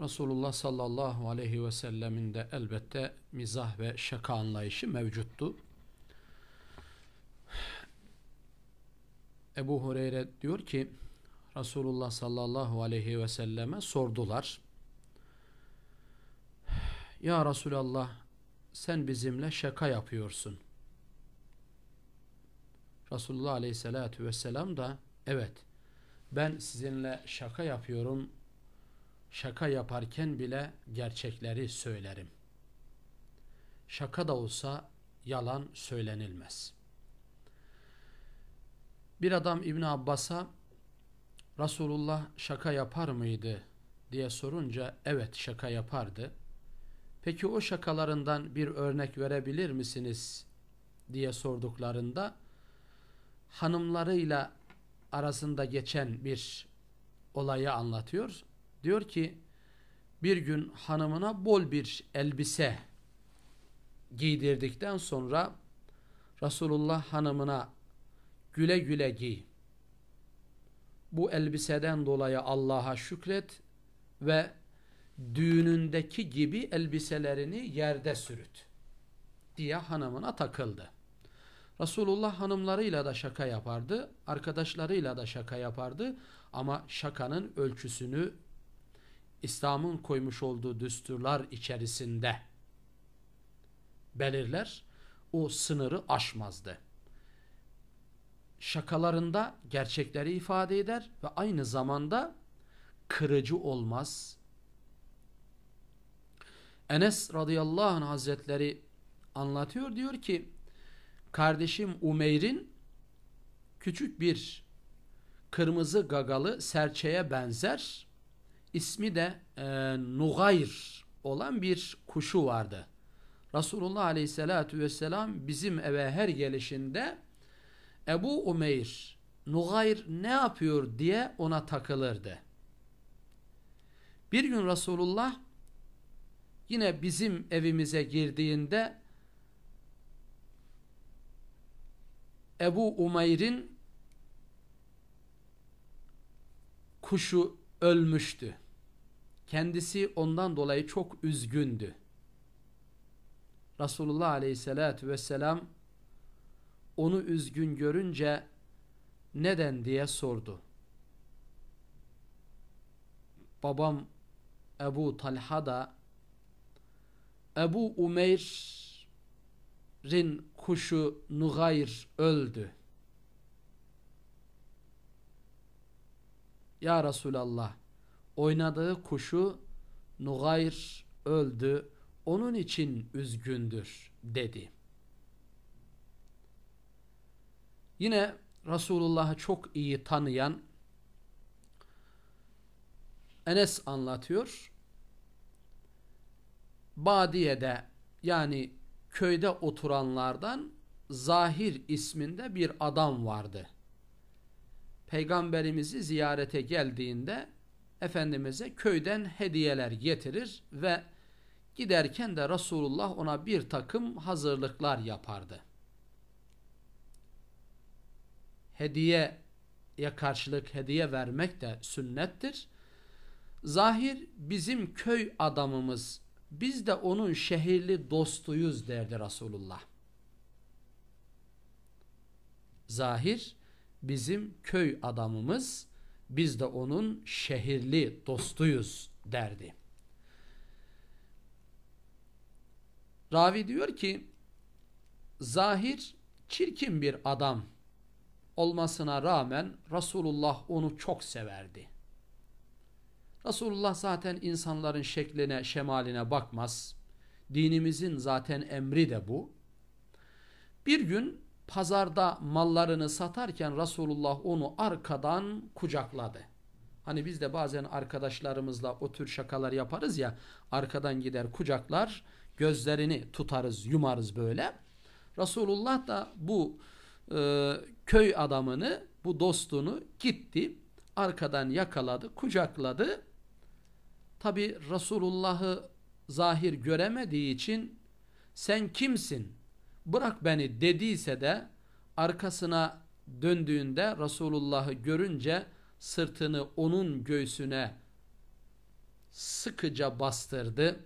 Resulullah sallallahu aleyhi ve sellemin de elbette mizah ve şaka anlayışı mevcuttu. Ebu Hureyre diyor ki Resulullah sallallahu aleyhi ve selleme sordular. Ya Resulallah sen bizimle şaka yapıyorsun. Resulullah aleyhissalatü vesselam da evet ben sizinle şaka yapıyorum. Şaka yaparken bile gerçekleri söylerim. Şaka da olsa yalan söylenilmez. Bir adam İbn Abbas'a Resulullah şaka yapar mıydı diye sorunca evet şaka yapardı. Peki o şakalarından bir örnek verebilir misiniz diye sorduklarında hanımlarıyla arasında geçen bir olayı anlatıyor. Diyor ki bir gün hanımına bol bir elbise giydirdikten sonra Resulullah hanımına güle güle giy. Bu elbiseden dolayı Allah'a şükret ve düğünündeki gibi elbiselerini yerde sürüt diye hanımına takıldı. Resulullah hanımlarıyla da şaka yapardı, arkadaşlarıyla da şaka yapardı ama şakanın ölçüsünü İslam'ın koymuş olduğu düsturlar içerisinde belirler, o sınırı aşmazdı. Şakalarında gerçekleri ifade eder ve aynı zamanda kırıcı olmaz. Enes radıyallahu anh hazretleri anlatıyor diyor ki kardeşim Umeyr'in küçük bir kırmızı gagalı serçeye benzer ismi de e, Nugayr olan bir kuşu vardı. Resulullah aleyhissalatü vesselam bizim eve her gelişinde Ebu Umeyr Nugayr ne yapıyor diye ona takılırdı. Bir gün Resulullah yine bizim evimize girdiğinde Ebu Umeyr'in kuşu ölmüştü. Kendisi ondan dolayı çok üzgündü. Resulullah aleyhissalatü vesselam onu üzgün görünce neden diye sordu. Babam Ebu Talha da Ebu Umeyr'in kuşu Nugayr öldü. Ya Resulallah oynadığı kuşu Nugayr öldü onun için üzgündür dedi. Yine Resulullah'ı çok iyi tanıyan Enes anlatıyor. Badiye'de yani köyde oturanlardan Zahir isminde bir adam vardı. Peygamberimizi ziyarete geldiğinde Efendimiz'e köyden hediyeler getirir ve giderken de Resulullah ona bir takım hazırlıklar yapardı. Hediyeye karşılık hediye vermek de sünnettir. Zahir bizim köy adamımız, biz de onun şehirli dostuyuz derdi Resulullah. Zahir bizim köy adamımız, biz de onun şehirli dostuyuz derdi. Ravi diyor ki Zahir çirkin bir adam olmasına rağmen Resulullah onu çok severdi. Resulullah zaten insanların şekline, şemaline bakmaz. Dinimizin zaten emri de bu. Bir gün pazarda mallarını satarken Resulullah onu arkadan kucakladı. Hani biz de bazen arkadaşlarımızla o tür şakalar yaparız ya arkadan gider kucaklar gözlerini tutarız yumarız böyle. Resulullah da bu e, köy adamını bu dostunu gitti arkadan yakaladı kucakladı. Tabi Resulullah'ı zahir göremediği için sen kimsin bırak beni dediyse de arkasına döndüğünde Resulullah'ı görünce sırtını onun göğsüne sıkıca bastırdı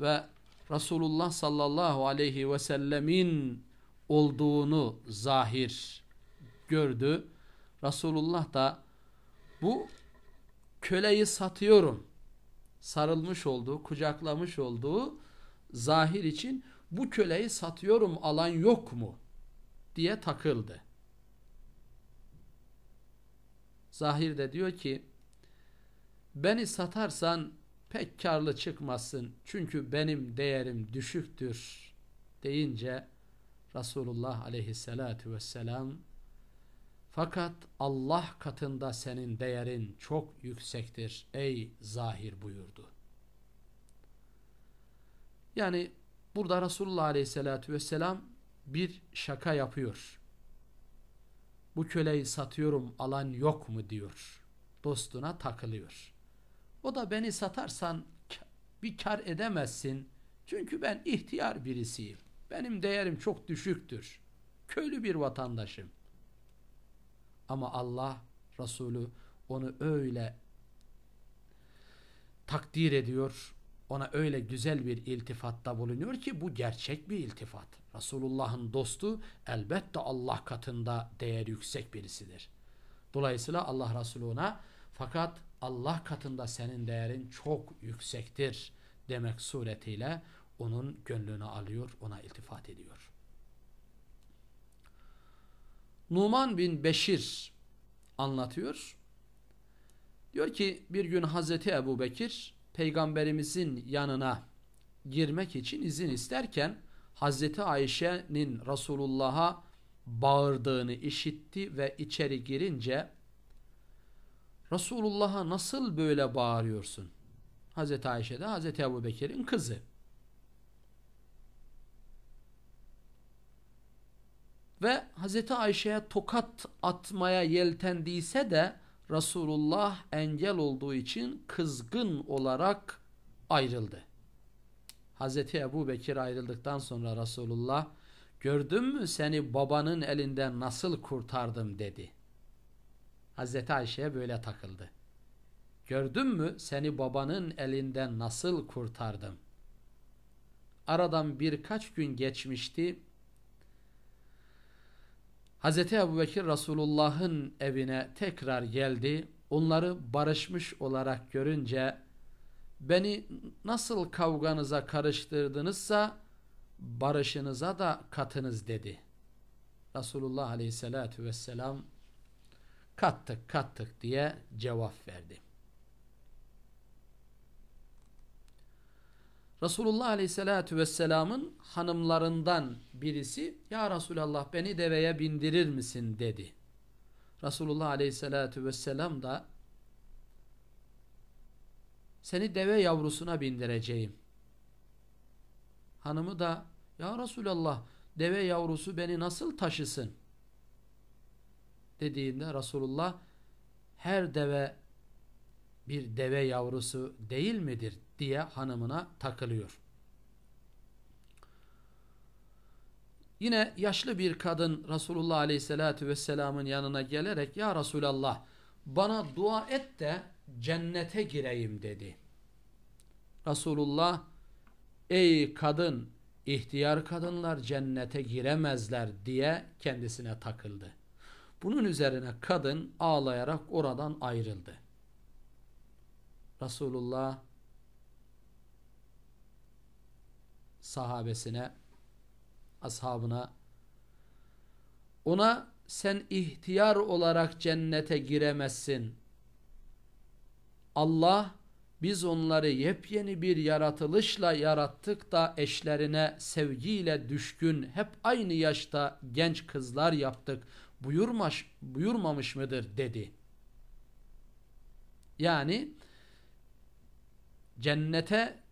ve Resulullah sallallahu aleyhi ve sellemin olduğunu zahir gördü. Resulullah da bu köleyi satıyorum sarılmış olduğu, kucaklamış olduğu zahir için bu köleyi satıyorum alan yok mu diye takıldı. Zahir de diyor ki beni satarsan pek karlı çıkmasın çünkü benim değerim düşüktür deyince Resulullah aleyhissalatu vesselam fakat Allah katında senin değerin çok yüksektir ey zahir buyurdu. Yani burada Resulullah aleyhissalatu vesselam bir şaka yapıyor. Bu köleyi satıyorum alan yok mu diyor. Dostuna takılıyor. O da beni satarsan bir kar edemezsin. Çünkü ben ihtiyar birisiyim. Benim değerim çok düşüktür. Köylü bir vatandaşım. Ama Allah Resulü onu öyle takdir ediyor. Ona öyle güzel bir iltifatta bulunuyor ki bu gerçek bir iltifat. Resulullah'ın dostu elbette Allah katında değer yüksek birisidir. Dolayısıyla Allah Resulü fakat Allah katında senin değerin çok yüksektir demek suretiyle onun gönlünü alıyor, ona iltifat ediyor. Numan bin Beşir anlatıyor. Diyor ki bir gün Hazreti Ebu Bekir peygamberimizin yanına girmek için izin isterken Hazreti Ayşe'nin Resulullah'a bağırdığını işitti ve içeri girince Resulullah'a nasıl böyle bağırıyorsun? Hazreti Ayşe de Hazreti Ebu Bekir'in kızı. Ve Hazreti Ayşe'ye tokat atmaya yeltendiyse de Resulullah engel olduğu için kızgın olarak ayrıldı. Hazreti Ebu Bekir ayrıldıktan sonra Resulullah gördün mü seni babanın elinden nasıl kurtardım dedi. Hazreti Ayşe'ye böyle takıldı. Gördün mü seni babanın elinden nasıl kurtardım. Aradan birkaç gün geçmişti. Hz. Ebu Bekir Resulullah'ın evine tekrar geldi. Onları barışmış olarak görünce beni nasıl kavganıza karıştırdınızsa barışınıza da katınız dedi. Resulullah Aleyhisselatü Vesselam kattık kattık diye cevap verdi. Resulullah Aleyhisselatü Vesselam'ın hanımlarından birisi Ya Resulallah beni deveye bindirir misin dedi. Resulullah Aleyhisselatü Vesselam da seni deve yavrusuna bindireceğim. Hanımı da Ya Resulallah deve yavrusu beni nasıl taşısın? Dediğinde Resulullah her deve bir deve yavrusu değil midir diye hanımına takılıyor. Yine yaşlı bir kadın Resulullah Aleyhisselatü Vesselam'ın yanına gelerek Ya Resulallah bana dua et de cennete gireyim dedi. Resulullah ey kadın ihtiyar kadınlar cennete giremezler diye kendisine takıldı. Bunun üzerine kadın ağlayarak oradan ayrıldı. Resulullah sahabesine, ashabına ona sen ihtiyar olarak cennete giremezsin. Allah biz onları yepyeni bir yaratılışla yarattık da eşlerine sevgiyle düşkün hep aynı yaşta genç kızlar yaptık buyurmaş, buyurmamış mıdır dedi. Yani cennete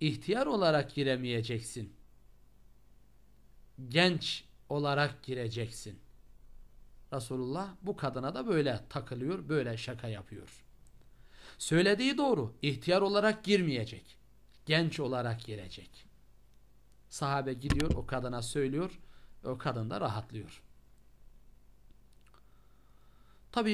ihtiyar olarak giremeyeceksin. Genç olarak gireceksin. Resulullah bu kadına da böyle takılıyor, böyle şaka yapıyor. Söylediği doğru. İhtiyar olarak girmeyecek. Genç olarak girecek. Sahabe gidiyor o kadına söylüyor. O kadın da rahatlıyor. Tabi